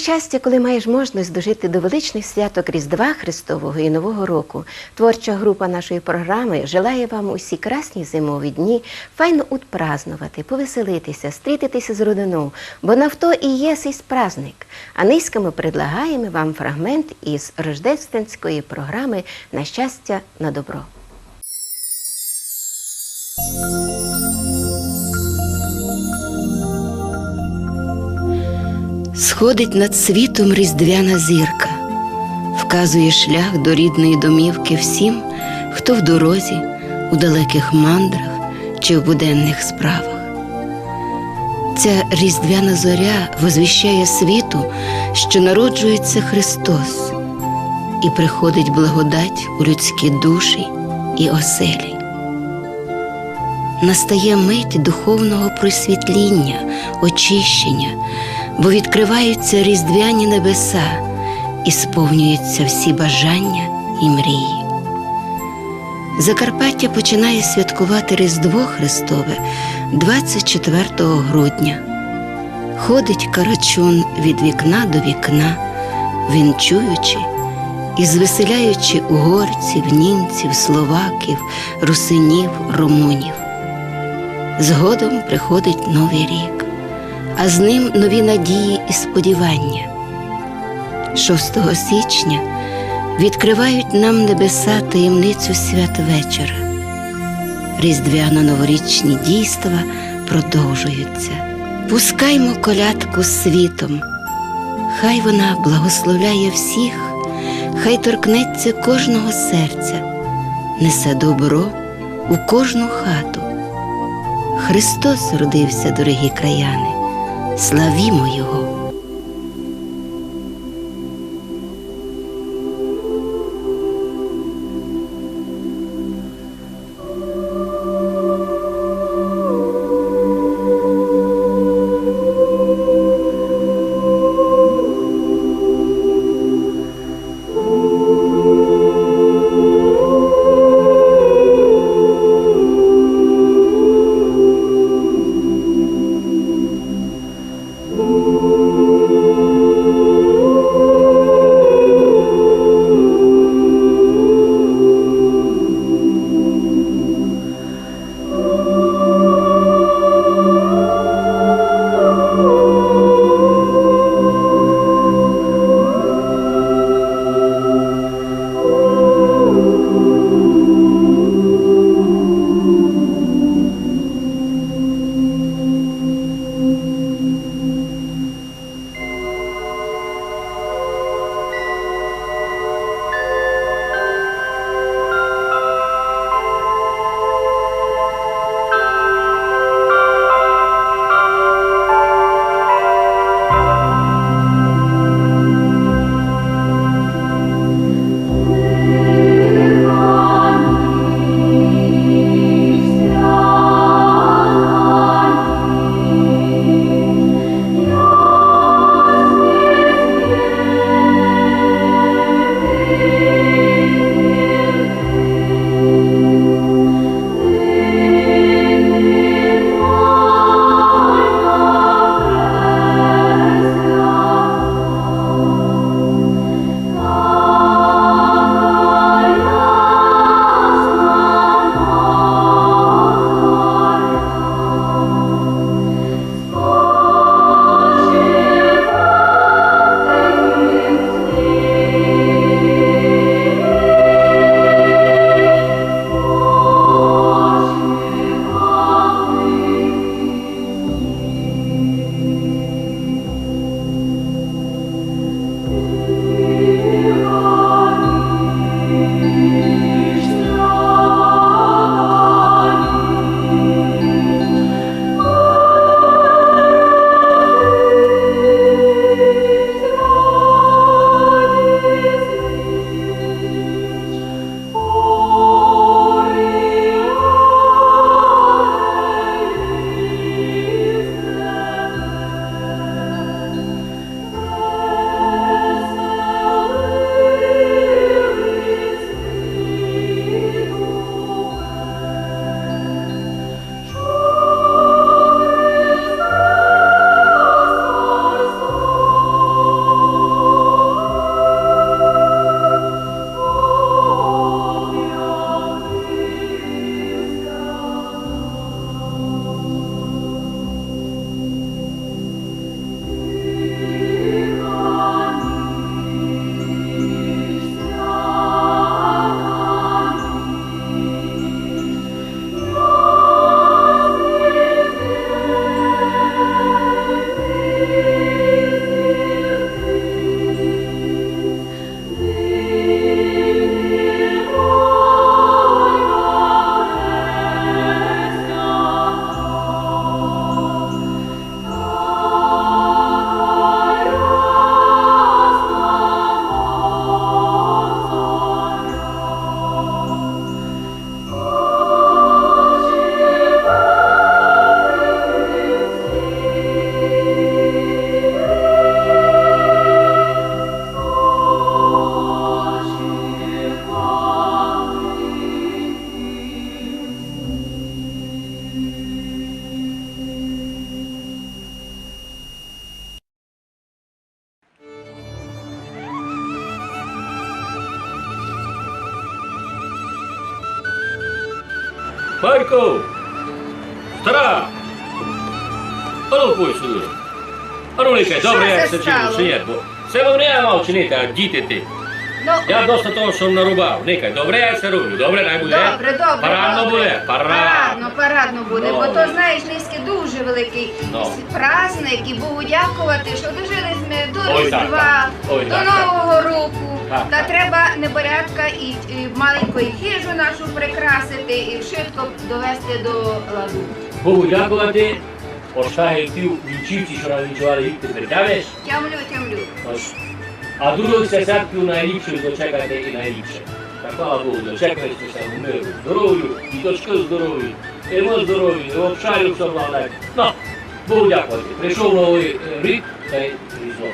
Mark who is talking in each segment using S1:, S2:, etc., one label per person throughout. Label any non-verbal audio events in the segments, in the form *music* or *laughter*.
S1: Щастя, коли маєш можливість дожити до величних святок Різдва Христового і Нового року. Творча група нашої програми желає вам усі красні зимові дні файно утпразнувати, повеселитися, стрітитися з родиною, бо на то і є сей праздник. А низько ми предлагаємо вам фрагмент із рождественської програми На щастя на добро. Сходить над світом різдвяна зірка, вказує шлях до рідної домівки всім, хто в дорозі, у далеких мандрах чи в буденних справах. Ця різдвяна зоря возвіщає світу, що народжується Христос, і приходить благодать у людські душі і оселі. Настає мить духовного просвітління, очищення, бо відкриваються різдвяні небеса і сповнюються всі бажання і мрії. Закарпаття починає святкувати Різдво Христове 24 грудня. Ходить карачун від вікна до вікна, вінчуючи і звеселяючи угорців, німців, словаків, русинів, румунів. Згодом приходить новий рік, а з ним нові надії і сподівання. 6 січня відкривають нам небеса таємницю святвечора. Різдвяно-новорічні дійства продовжуються. Пускаймо колядку світом, хай вона благословляє всіх, хай торкнеться кожного серця, несе добро у кожну хату. Христос родився, дорогі краяни, славімо Його!
S2: Добре, як
S3: це
S2: чинив, чи ні? Бо це вам я мав чинити, а діти ти.
S3: Ну,
S2: Я досить того, що нарубав. Никай, добре, я це роблю. Добре, най буде.
S3: Добре, добре.
S2: Парадно
S3: добре.
S2: буде,
S3: Парадно,
S2: парадно.
S3: парадно буде. Бо
S2: Добре.
S3: то, знаєш, низький дуже великий
S2: Ну.
S3: с- праздник і Богу дякувати, що дожили ми до
S2: Ой, так,
S3: Різдва,
S2: так. Ой,
S3: до
S2: так,
S3: Нового року.
S2: Так,
S3: Та
S2: так.
S3: треба неборядка і, і маленькою хижу нашу прикрасити і швидко довести до ладу.
S2: Богу дякувати. Оштає пів вічівці, що навічували їх, ти притягнеш.
S3: Тямлю, тямлю.
S2: Ось. А другу сесятку найліпшу дочекати і найліпше. Та слава Богу, дочекаєтеся в миру, здоров'ю, і дочки здоров'ю, і ми здоров'ю, і обшарю все владати. Ну, Богу дякувати. Прийшов новий рік, та й різдво.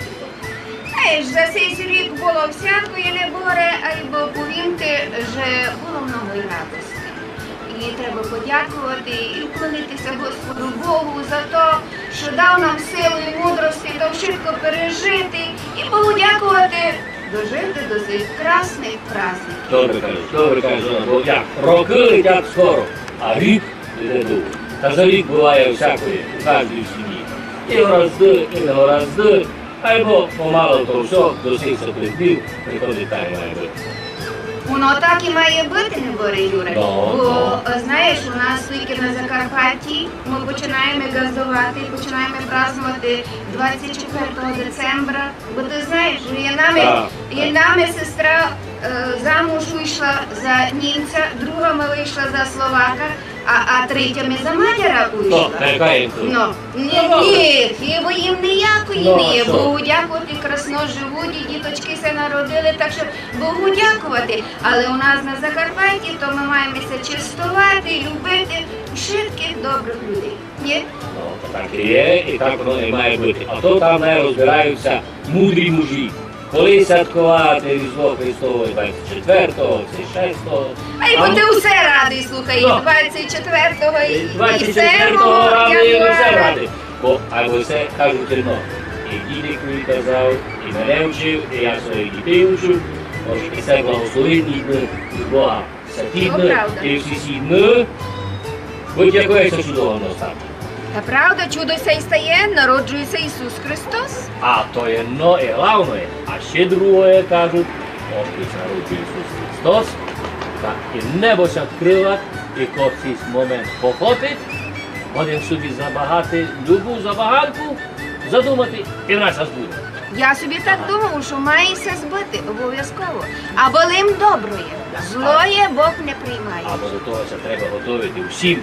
S3: Знаєш, за цей рік було всякої не боре, або повімте, що було много радості. І треба подякувати і вклонитися Господу Богу за те, що дав нам силу і мудрості то швидко пережити і Богу дякувати, дожити до цих красних праздників.
S2: Добре кажеш, добре кажеш, бо як роки летять скоро, а рік йде довго. Та за рік буває всякої у кожній сім'ї. І вразди, і не вразди, або помало то все, до всіх соплів приходить так і має бути.
S3: Воно так і має бути, не бори, Юре.
S2: Да,
S3: Бо е, знаєш, у нас тільки на Закарпатті ми починаємо газувати, починаємо празднувати 24 децембра. Бо ти знаєш, є нами,
S2: да.
S3: є нами сестра е, замуж вийшла за німця, друга ми вийшла за словака, а, а третя ми за
S2: Ну,
S3: вийшла.
S2: та яка їм тут?
S3: Ну, ні,
S2: Ну,
S3: ні, хіба їм ніякої
S2: Ну,
S3: не є. Богу дякувати, красно живуть, і діточки се народили, так що Богу дякувати. Але у нас на Закарпатті, то ми маємося чистувати, любити швидких добрих людей. Ні?
S2: Ну, так і є, і так воно і має бути. А то там не розбираються мудрі мужі. Коли святкувати Різдво Христове 24-го, чи 6-го.
S3: Ай, бо ти усе радий, слухай, і
S2: Ну.
S3: 24-го, і, і
S2: 24-го
S3: 7-го,
S2: і все
S3: рада.
S2: ради. Бо або все кажуть одно. І дідик мені казав, і мене вчив, і я своїх дітей вчив. Ось і це благословенні дни від Бога. Святі
S3: Ну,
S2: дни і всі ці дни. Будь-якої це чудово воно
S3: Та правда, чудо й стає, народжується Ісус Христос.
S2: А то є но і головне, а ще друге кажуть, ось народжує Ісус Христос, та і небо ся відкрила, і коцись момент похопить, один собі забагати любу забаганку, задумати, і в нас.
S3: Я собі так думав, що мається збити обов'язково. А болим доброє. Злоє Бог не приймає.
S2: Або до того це треба готувати всім,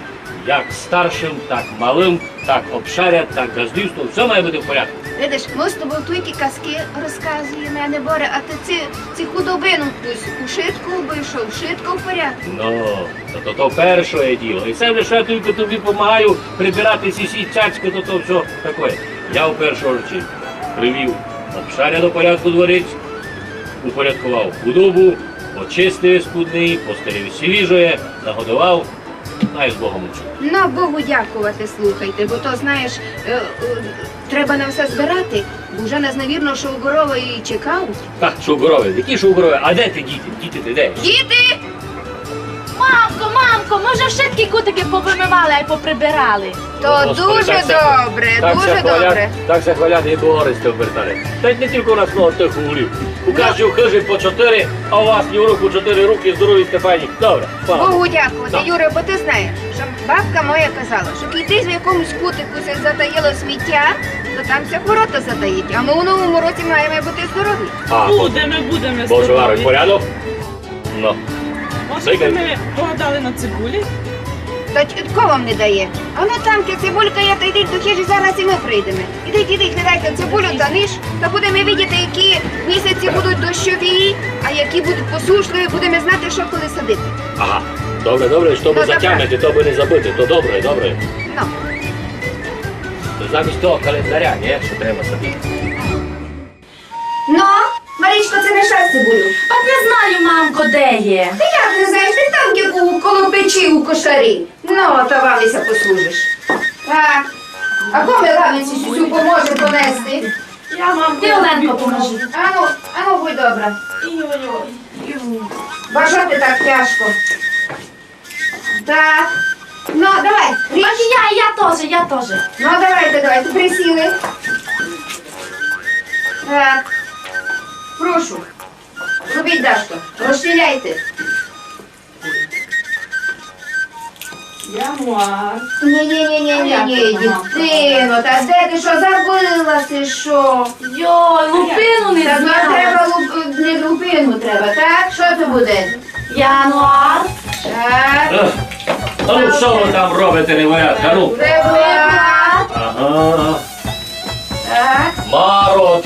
S2: як старшим, так малим, так обшарят, так газдівство, все має бути в порядку.
S3: Видиш, ми з тобою тільки казки розказуємо, а не боре, а ти ці, ці худобину пусть у шитку обійшов, шитко в порядку.
S2: Ну, то, то, то перше діло. І це лише тільки тобі допомагаю прибирати ці сі цяцьки, то то все таке. Я в першу чергу привів обшаря до порядку дворець, упорядкував худобу, очистив спудний, постелив свіжоє, нагодував, най з Богом учу.
S3: Ну, Богу дякувати, слухайте, бо то знаєш, е, е, треба нам все збирати, бо вже нас, навірно, що Угорова і чекають.
S2: Так, шугурове, які шугурове? А де ти діти? Діти ти де?
S3: Діти!
S4: Мамко, мамко, ми вже всі кутики повимивали, а й поприбирали.
S3: То
S2: Господи,
S3: дуже
S2: так це-
S3: добре,
S2: Так
S3: дуже
S2: хвалять,
S3: добре.
S2: Так се хвалять і бористи обертали. Та й не тільки у нас много тих гулів. У кожній хижі по чотири, а у вас ні в руку чотири руки, здорові Степані. Добре, слава.
S3: Богу дякувати,
S2: Так.
S3: Юре, бо ти знаєш, що бабка моя казала, що кійтись в якомусь кутику се затаїло сміття, то там ся ворота затаїть. А ми у новому році маємо бути здорові.
S2: А,
S5: Будемо, будемо
S2: Боже варить
S5: здорові.
S2: порядок? Ну.
S5: Може, би ми погадали на цибулі?
S3: Та ч- хто вам не дає? А ну там ке цибулька є, та йдіть до хижі, зараз і ми прийдемо. Ідіть, ідіть, глядайте цибулю та ниш, та будемо видіти, які місяці будуть дощові, а які будуть посушливі, будемо знати, що коли садити.
S2: Ага. Добре, добре, щоб
S3: Ну, добре.
S2: затягнути, то би не забити, то добре, добре.
S3: Ну,
S2: То замість того календаря, ні, що треба садити.
S3: ну, Марічко, це не шар цибулю.
S4: От не знаю, мамко, де є.
S3: Ти як не знаєш, ти там яку коло печі у кошарі. Ну, то валися послужиш. Так. А кому лавниці сюсю поможе понести?
S5: Я мамко.
S4: Ти, Оленко, поможи.
S3: Ану, ану, будь добра. Бажати так тяжко. Так. Ну, давай,
S4: Так
S3: ріж.
S4: я, я теж, я теж.
S3: Ну, давайте, давайте, присіли. Так. Прошу. Робіть Дашко, розстріляйте.
S5: Я.
S3: Ні-ні-ні-ні-ні, дитино, та де ти що забила ти що?
S4: Йой, лупину не
S3: ну, треба луп... не лупину треба, так? Що це буде?
S4: Януар,
S3: Так,
S2: Ех, ну що ви там робите, неварятка? Ну.
S3: февруар,
S2: Ага.
S3: так,
S2: Марот.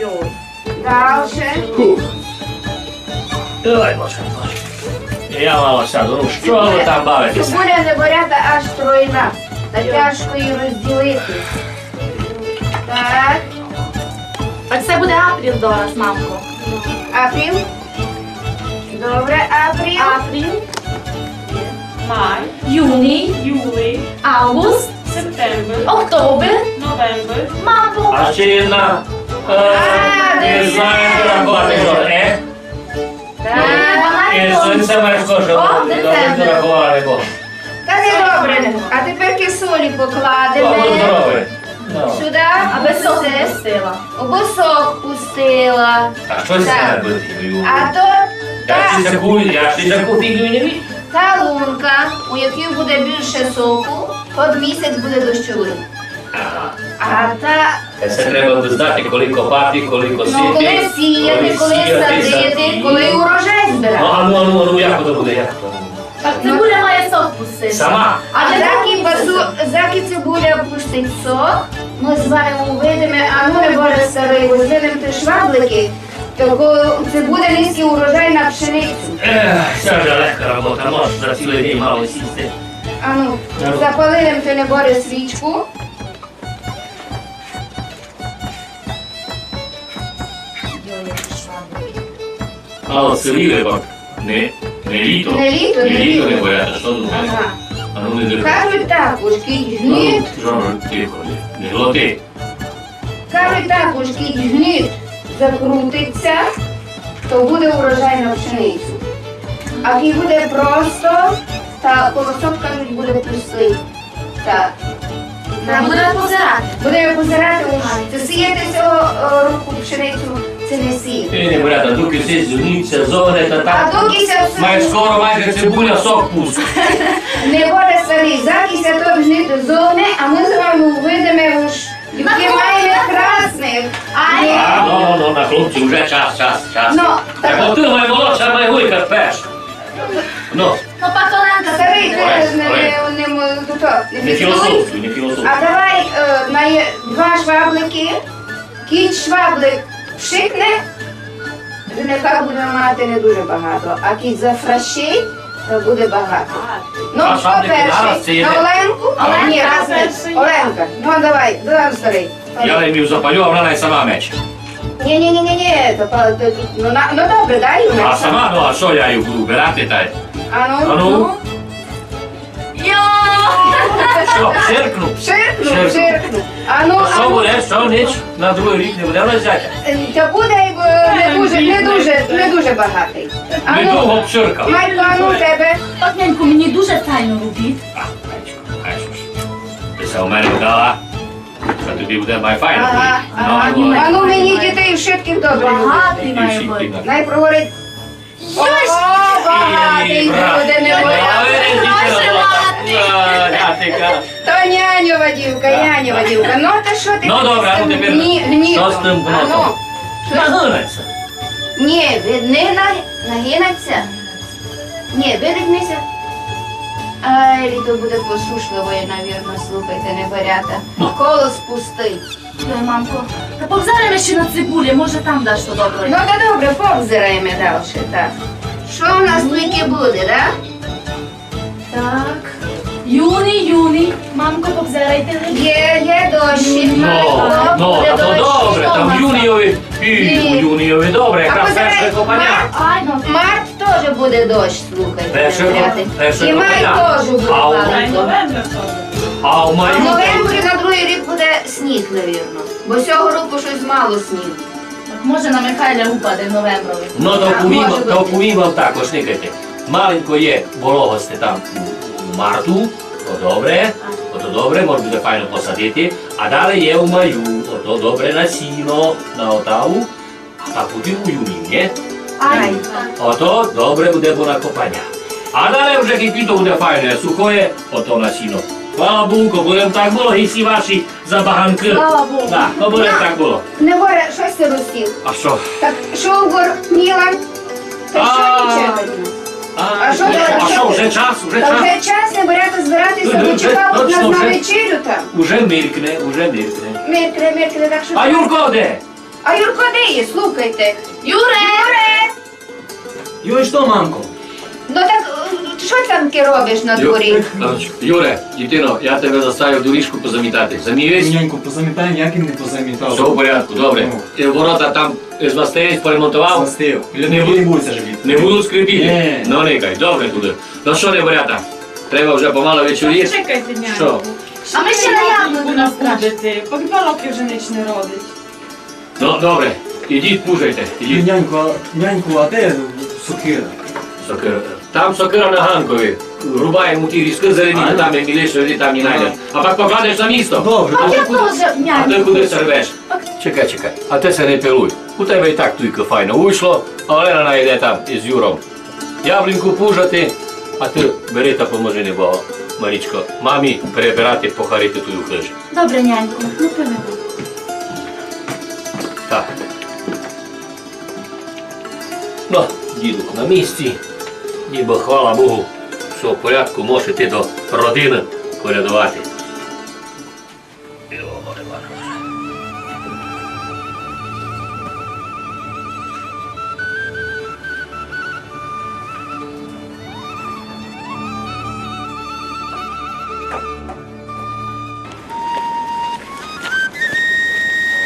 S5: Йой.
S3: дальше.
S2: Фух. Давай, Маша, Маша. Я мало сяду. Ну що ви там бавитеся?
S3: Цибуля не борята аж тройна, та тяжко її розділити. Так,
S4: а це буде апріл дораз, мамко.
S3: апріл. Добре, апріл.
S4: Апріл,
S5: Май.
S4: юній,
S5: Юлій.
S4: август,
S5: Септембр.
S4: октобер,
S5: Новембр.
S4: мамко.
S2: А ще
S3: десять.
S2: знаю, рахувати що. Е?
S3: Так.
S2: І сонце маєш кожен.
S4: О, десятий.
S2: рахували, бо.
S3: Та не добре. А тепер кисолі покладемо.
S2: здоровий. Ну.
S3: Сюди.
S4: Аби сок
S3: Все.
S4: пустила.
S3: Обосок пустила.
S2: А що це
S3: Так.
S2: буде?
S3: А то
S2: Я
S3: та
S2: ще таку, я ще таку фігню не бачу.
S3: та лунка, у якій буде більше соку, от місяць буде дощовий.
S2: Ага.
S3: А та
S2: Це треба знати, коли копати, коли косити.
S3: ну, коли сіяти, коли садити, коли урожай
S2: Ну,
S3: збирати.
S2: а ну, а ну, а ну, як воно буде, як воно?
S4: Так цибуля має сок пустити.
S2: Сама?
S3: А заки басу, заки цибуля пустить сок, ми з вами увидимо, а ну не буде старий, візьмемо ті шваблики, то це буде низький урожай на пшеницю.
S2: Ех, це вже легка робота, можеш за цілий день мало сісти.
S3: А ну, запалимо ти не боре свічку.
S2: Мало сирі бо не, не літо.
S3: Не літо,
S2: не
S3: не
S2: літо не
S3: літо.
S2: бояться, що думаєш?
S3: Ага.
S2: А ну не держи.
S3: Кажуть також, кіть
S2: Ну,
S3: гніт,
S2: Жорж, тихо, не- не глоти.
S3: кажуть також, кіть гніт закрутиться, то буде урожай на пшеницю. А кій буде просто, та колосок, кажуть, буде пустий. Так.
S4: Нам буде позирати.
S3: Будемо позирати, це сіяти цього е, року пшеницю, це не.
S2: Ти брата, доки все зюніться, зогне та
S3: А
S2: так.
S3: докися
S2: Має
S3: все
S2: скоро майже цибуля сок пустить. *laughs*
S3: не буде старий, закися то гнити зони, а ми з вами увидимо уж, які маємо красних.
S4: Ай.
S3: Ні.
S2: А, ну, ну, ну, на хлопці, вже час, час, час.
S3: Ну,
S2: Так
S3: так,
S2: от ти моя молодша моя гуйка перша. Ну,
S4: Ну, паколенка,
S3: старий, ти
S2: Олесь,
S3: не,
S2: Олесь.
S3: не, не, не, тут, не
S2: не
S3: фіксуй.
S2: філософію, не філософію.
S3: А давай е, на є- два шваблики, кінь шваблик пшикне, жінка буде мати не дуже багато, а кінь зафращить, то буде багато. Ну,
S2: шваблики зараз це
S3: перший?
S2: є
S3: На
S2: де?
S3: Оленку?
S2: Оленка
S3: Ні, раз не.
S5: перший.
S3: Оленка. Ну, давай, давай, старий.
S2: Я їм запалю, а вона не сама меч.
S3: Ні, ні, ні, ні, ні, то, па- то, ну, на, ну добре, дай йому.
S2: А сама, ну а що я її буду брати та й?
S3: А ну,
S2: ну, що, ширкну?
S3: Ширкну,
S2: Ширкну.
S3: ширкну. А ну, а
S2: Що
S3: ну,
S2: буде, що ніч на другий рік не буде
S3: е, та буде е, не дуже, не дуже, не дуже багатий. А
S2: Не
S3: ну,
S2: довго пширка.
S3: Майко, а ну тебе.
S4: От, мені дуже файно робіть.
S2: А, а що ж? Ти се у мене вдала, що тобі буде майфайно.
S3: Ага, ага.
S2: Ну,
S3: А ну мені дітей шитких добре.
S4: Багатий має бути.
S3: Най проговорить. О, багатий буде не То няньова дівка, няньова дівка. Ну, та що ти?
S2: Ну, добре, а ну тепер
S3: Гні- гнітом?
S2: що з тим
S3: А ну,
S2: гнотом? Нагинеться.
S3: Ні, не на- нагинаться. Ні, видихнися. Ай, літо буде посушливо, навірно, слухайте, не берята. Колос пустий.
S4: Йой, мамко, та повзаримо ще на цибулі, може там даш що добре.
S3: Ну, та добре, повзираємо далі, так. Що у нас тільки буде, так?
S4: Так. Юний, юний. Мамко, повзирайте.
S3: Є, є дощі.
S2: Ну, ну, а то добре, там юніові, і юніові добре, якраз перше копання.
S4: Ай, ну.
S3: Март теж буде дощ, слухайте.
S2: Перше перше
S3: І май
S2: копання.
S3: теж буде
S2: А у-. А
S3: В
S2: маю
S3: новембрі на другий рік буде сніг, навірно. Бо цього року щось мало снігу.
S4: Може на Михайля упаде в новемброві.
S2: Ну, то
S3: Так, може бути.
S2: повім вам також, никайте. маленько є вологості там у марту, то добре, ото добре, може буде файно посадити, а далі є у маю, ото добре на сіно, на отаву, а потім у юні, ні?
S3: Ай.
S2: Ото добре буде бо на копання. А далі вже кипіто буде файне, сухое, ото на сіно. Слава Богу, будем так було, і всі ваші забаганки.
S4: Слава Богу.
S2: Так, то буде так було.
S3: Не горе, щось ти розсів.
S2: А що?
S3: Так, що гор, Мілан? Та що
S2: А.
S3: нічого?
S2: А,
S3: що
S2: а що, вже час, вже
S3: Та
S2: час?
S3: вже час не берете збиратися,
S2: Вже-
S3: бо чекав
S2: точно
S3: нас на
S2: вже.
S3: вечерю там.
S2: Уже миркне, уже миркне.
S3: Миркне, миркне, так що...
S2: А Юрко де?
S3: А Юрко де є? Слухайте.
S4: Юре!
S3: Юре!
S6: Йой, що, мамко?
S3: Ну так, е, що там ти робиш на дворі?
S2: Юре, дитино, я тебе заставив доріжку позамітати. Замієш?
S6: Нянько, позамітай, як він не позамітав.
S2: Все в порядку, добре. І Ворота там з властець поремонтував.
S6: Застив.
S2: Не буду.
S6: будеться живіти.
S2: Не будуть скрипіти.
S6: Ні.
S2: Ну никай, добре буде. Ну що не варята? Треба вже помало вечоріти.
S5: Чекайте, няньку.
S2: Що?
S4: А ми ще на яблуку
S5: Вона будете, по два роки вже ніч не родить.
S2: Ну добре, ідіть пужайте. Ідіть.
S6: А, няньку, а де сокира?
S2: Сокира. Там сокира на ганкові. Рубаємо ті різки зелені,
S6: А,
S2: там як лише там не знайдеш. А пак покладеш на місто.
S6: Добре,
S4: А я теж,
S2: А ти куди сервеш? Чекай, чекай. А ти це не пилуй. У тебе і так туйка файно вийшло, а Олена найде там із Юром. Яблінку пужати, а ти бери та поможи небого. Марічко, мамі перебирати, похарити тую хижу.
S4: Добре, няньку. Ну, певно.
S2: Так. Ну, дідух на місці. Ніби хвала Богу, все в порядку, може ти до родини колядувати.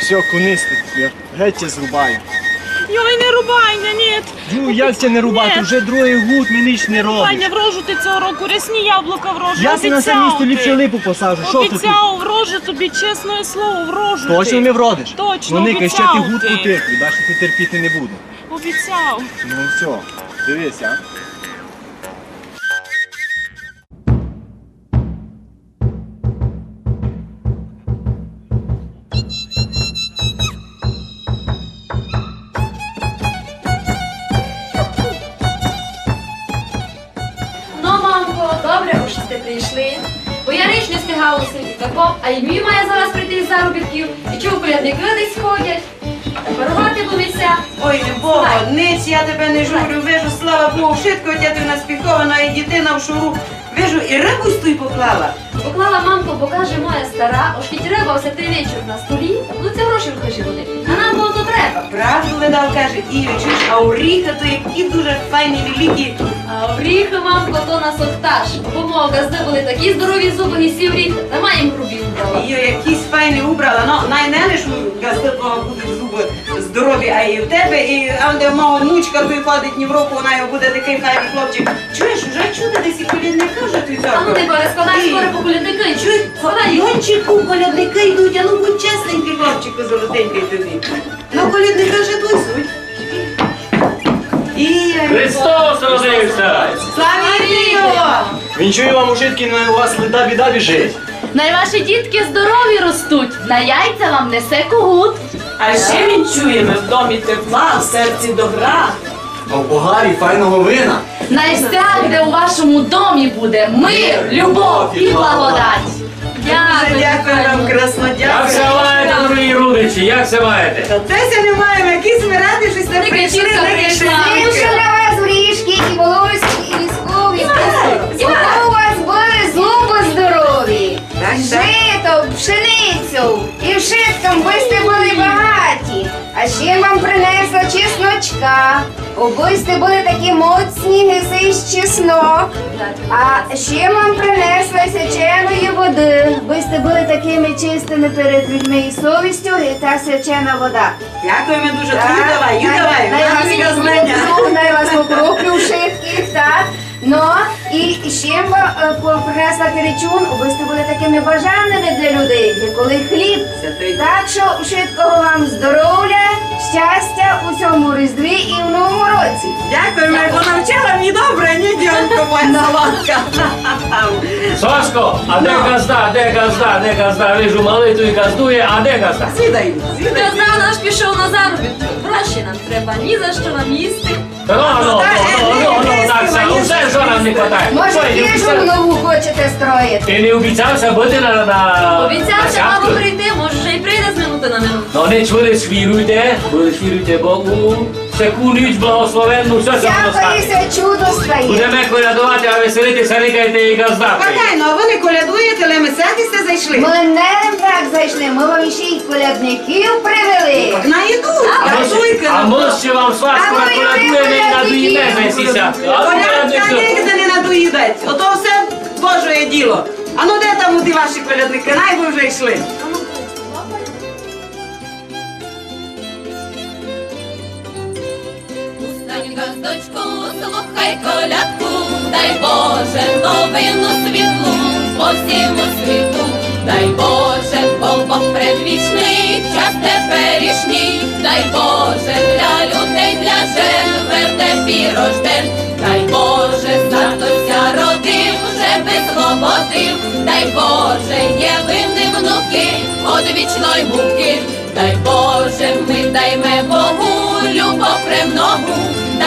S7: Все, кунисти, я геть я зрубаю.
S5: Йой, не ні.
S7: Ну як це не рубати?
S5: Ні.
S7: Вже другий гуд мені ніч не робить.
S5: Ваня, врожу ти цього року, рясні яблука врожу.
S7: Я ти на це місто
S5: обіцяв
S7: ліпше липу посажу. Що тут?
S5: Обіцяв, врожу тобі, чесне слово, врожу
S7: Точно
S5: ти.
S7: не вродиш?
S5: Точно,
S7: Ника, ще ти
S5: обіцяв
S7: гуд
S5: ти.
S7: потерпи, далі ти терпіти не буду.
S5: Обіцяв.
S7: Ну все, дивись, а.
S4: Прийшли. Бо я річ не встигала у селі тако, а й мій має зараз прийти з заробітків. І чув, колядники десь ходять. Парувати будеться.
S8: Ой, любого, ниць я тебе не журю, вижу, слава Богу, швидко тя ти наспіхована і дитина в шуру. Вижу, і рибу стуй поклала.
S4: Поклала мамко, бо каже моя стара, ось кіть риба все той вечір на столі, будуть це гроші в хижі. А нам було то треба.
S8: Правду видав, каже, і чуєш, а оріха то які дуже файні великі.
S4: А оріхи, мамко, то на соктаж. Бо мого газди були такі здорові зуби і сів рік, та маєм грубі вдала.
S8: І якісь файні убрала. Ну, най не лиш у газдикого будуть зуби здорові, а і в тебе, і а де мого внучка той ходить ні в року, вона його буде такий файний хлопчик. Чуєш, вже чути десь і колідника вже той
S4: А ну не бере, скоро по колядники.
S8: Чуй,
S4: складай.
S8: Йончику, колядники йдуть, а ну будь чесненький, хлопчику, золотенький тобі. Ну, колядника вже. І...
S2: Христос родився!
S8: Його!
S7: Вінчую вам ужитки, на у вас леда біда біжить.
S4: Най ваші дітки здорові ростуть, на яйця вам несе когут.
S5: А ще він чує, ми в домі тепла, в серці добра.
S7: А в погарі файного вина.
S4: Най всяк, де у вашому домі буде мир, любов і благодать.
S8: Дуже дякую вам, красно,
S2: Як се маєте, дорогі родичі, як се маєте?
S8: Та Теся не маємо, якісь ми раді, що сте
S4: Тільки
S8: прийшли
S3: горішки і волоські, і військові. У вас були зуби здорові.
S8: Так, так.
S3: Жито, пшеницю і вшитком ви сте були багаті. А ще вам принесла чесночка. Оби сте були такі моцні гизи з чеснок. А ще вам принесла сяченої води. Ви чистими перед людьми і совістю, і та свячена вода.
S8: Дякуємо дуже.
S3: Так,
S8: Ю давай, ю давай.
S3: най вас покроплю, шитких, так. Ну, і ще вам е, по- принесла перечун, ви сте були такими бажаними для людей, для коли хліб.
S8: Святий.
S3: Так що швидкого вам здоров'я, щастя у цьому різдві і в новому році.
S8: Дякую, бо навчила мені добре, ні дівчинка моя солодка.
S2: Сашко, а де газда, де газда, де газда? Вижу, малий тут газдує, а де газда?
S8: Сідай, сідай.
S9: Казав наш пішов на заробітки. Гроші нам треба ні за що нам їсти.
S2: Та ну, ну, ну, ну, ну, ну, так, все, що нам не хватає.
S3: Може,
S2: Що, не
S3: хижу нову хочете строїти?
S2: Ти не обіцявся бути на, на...
S9: Обіцявся, мабуть, прийти, на
S2: не чули, свіруйте, ви свіруйте Богу, всяку ніч благословенну, все це воно стане.
S3: Всякоїся чудо стає.
S2: Будемо колядувати, а веселитися, рикайте і газда.
S8: Спокійно, а ви не колядуєте, але ми сядьте зайшли.
S3: Ми не так зайшли, ми вам ще й колядників привели.
S8: Найдуть,
S2: А
S8: газуйте.
S2: а ми ще вам
S3: А Юрій,
S2: колядуємо і надуїме
S3: колядники.
S2: за сіся.
S8: Колядка нігде не надоїдать. Ото все Божоє діло. А ну де там ті ваші колядники? Най ви вже йшли.
S4: Газдочку, слухай колядку, дай Боже новину світлу по всьому світу, дай Боже, бо Бог предвічний, час теперішній, дай Боже для людей, для жен, вертепі рожден, дай Боже, статося родив, вже висвободив, дай Боже, є винні внуки, од вічної муки, дай Боже, ми дайме Богу, любов премногу,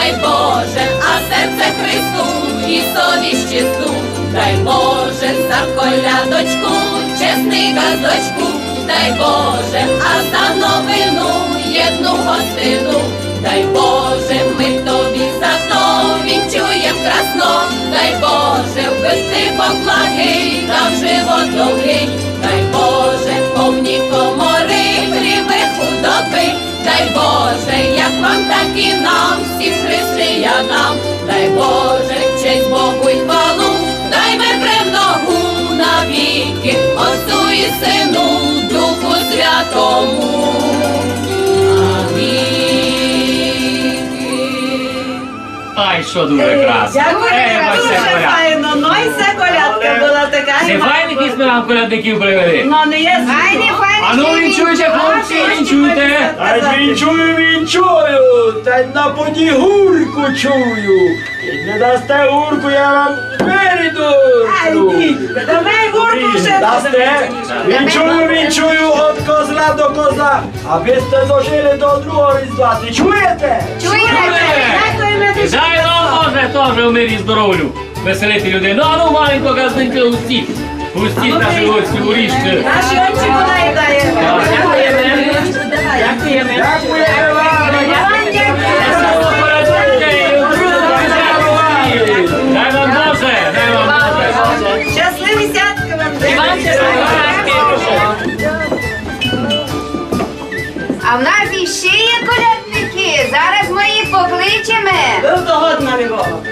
S4: дай Боже, а серце Христу і совість чисту, дай Боже, за колядочку, чесний газочку, дай Боже, а за новину єдну гостину, дай Боже, ми тобі за то вінчуєм красно, дай Боже, вбити благий, дав живот довгий, дай Боже, повні комори, гріби худоби, дай Боже, як вам, так і нам, всім християнам, дай Боже, честь Богу й хвалу, дай ми премногу навіки, Отцу і Сину, Духу Святому. Амінь.
S2: Ай, що дуже красно.
S8: Дякую,
S2: Ей, Вася,
S8: дуже файно. Ну і це колядка була така.
S2: Не файні ми вам колядників привели?
S8: Ну не є
S3: Файні, файні,
S2: А ну
S3: й
S2: вінчуйте, хлопці, вінчуйте.
S8: Казати.
S6: вінчую, вінчую, та й на поді гурку чую. І не дасте гурку, я вам двері
S8: Ай,
S6: дурку.
S8: давай гурку ще.
S6: Дасте? Вінчую, вінчую, от козла до козла, аби сте дожили до другого різдва. Ти чуєте?
S3: Чуєте?
S8: Дякуємо
S2: І дай нам може теж у мирі здоров'ю веселити людей. Ну, а ну маленько газденько устіть. Устіть наші гості у річки.
S8: Наші очі вона й дає.
S2: Дякуємо.
S8: Дякуємо.
S3: Їх покличемо.
S8: Ви догодна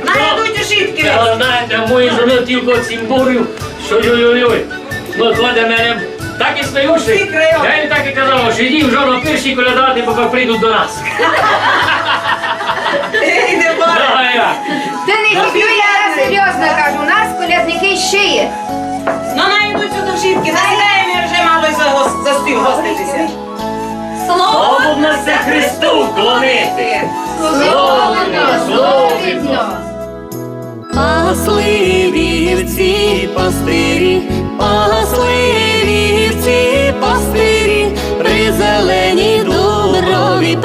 S8: Найдуть шітки.
S2: Але знаєте, мої жони тільки цим бурю, що ой-ой-ой. Ну, кладе мене так і стоюши. Я їм так і казав, що йдіть жоно перші колядати, поки прийдуть до нас. Я.
S3: Ти не хіблю, я серйозно кажу, у нас колядники ще є.
S8: Ну найдуть у душітки. Засідаємо вже мало й за, гос- стіл гоститися.
S2: Слово в нас це Христу клонити.
S3: Словно, словно.
S4: Пасли вівці пастирі, пасли вівці пастирі, при зеленій дуброві,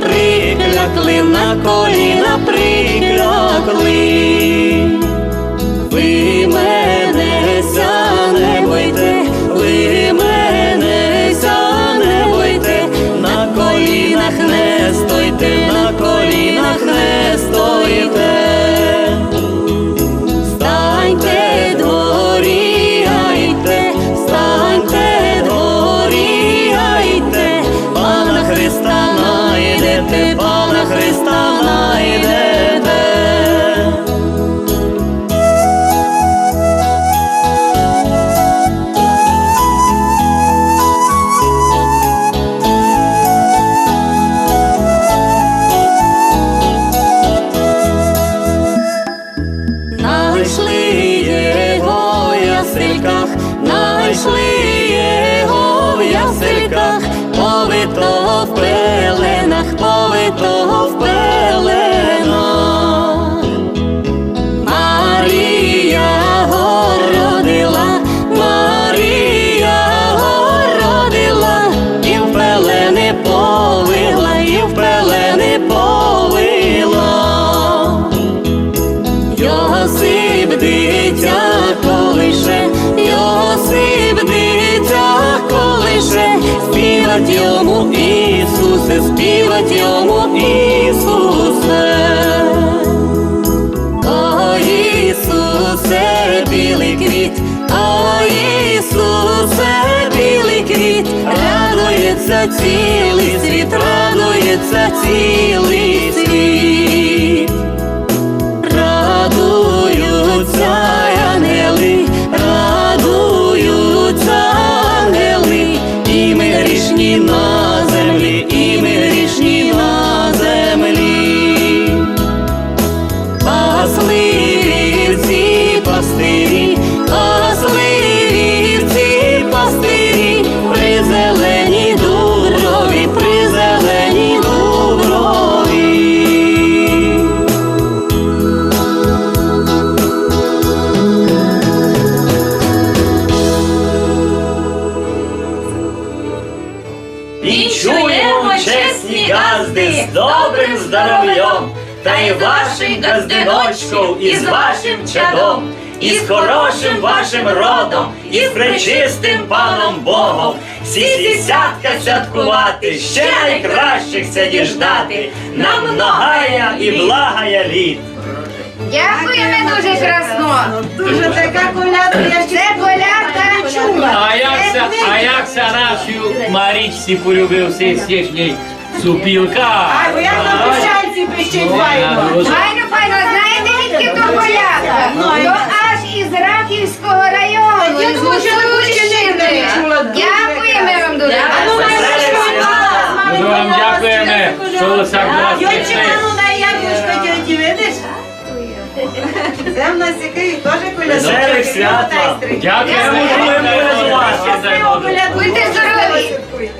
S4: прикляли на коліна.
S10: Співать йому Ісусе, співать йому Ісусе. О Ісусе, білий квіт, о Ісусе, білий квіт, радується цілий світ, радується цілий світ.
S5: Вашим газдиночком, і з вашим чадом, і з хорошим вашим родом, і з пречистим паном Богом, всі десятка святкувати, ще найкращих ся діждати, нам многая і благая літ.
S3: Дякуємо дуже красно.
S8: Дуже така колядка, я ще
S3: Це колядка чула.
S2: А якся, а якся нашу Марічці полюбився сішній супілка.
S8: Ай, бо як на пущанці пищить файно.
S3: Файно, файно, знаєте, відки то колядка?
S8: Ну,
S3: То аж із Раківського району,
S8: Я
S3: із
S8: думаю, що ви
S3: Гуцулщини.
S8: ще не чула. Дуже
S3: Дякуємо вам дуже.
S8: А ну, мене
S2: Дуже вам дякуємо, що ви так до нас
S8: Йончик,
S2: прийшли.
S8: а ну яблучко тьоті, видиш? Це в нас який теж
S7: свят.
S2: Дякуємо,
S8: Дякуємо.
S2: дякуємо,
S8: Щасливо
S2: дякуємо.
S8: колядку.
S3: Будьте здорові.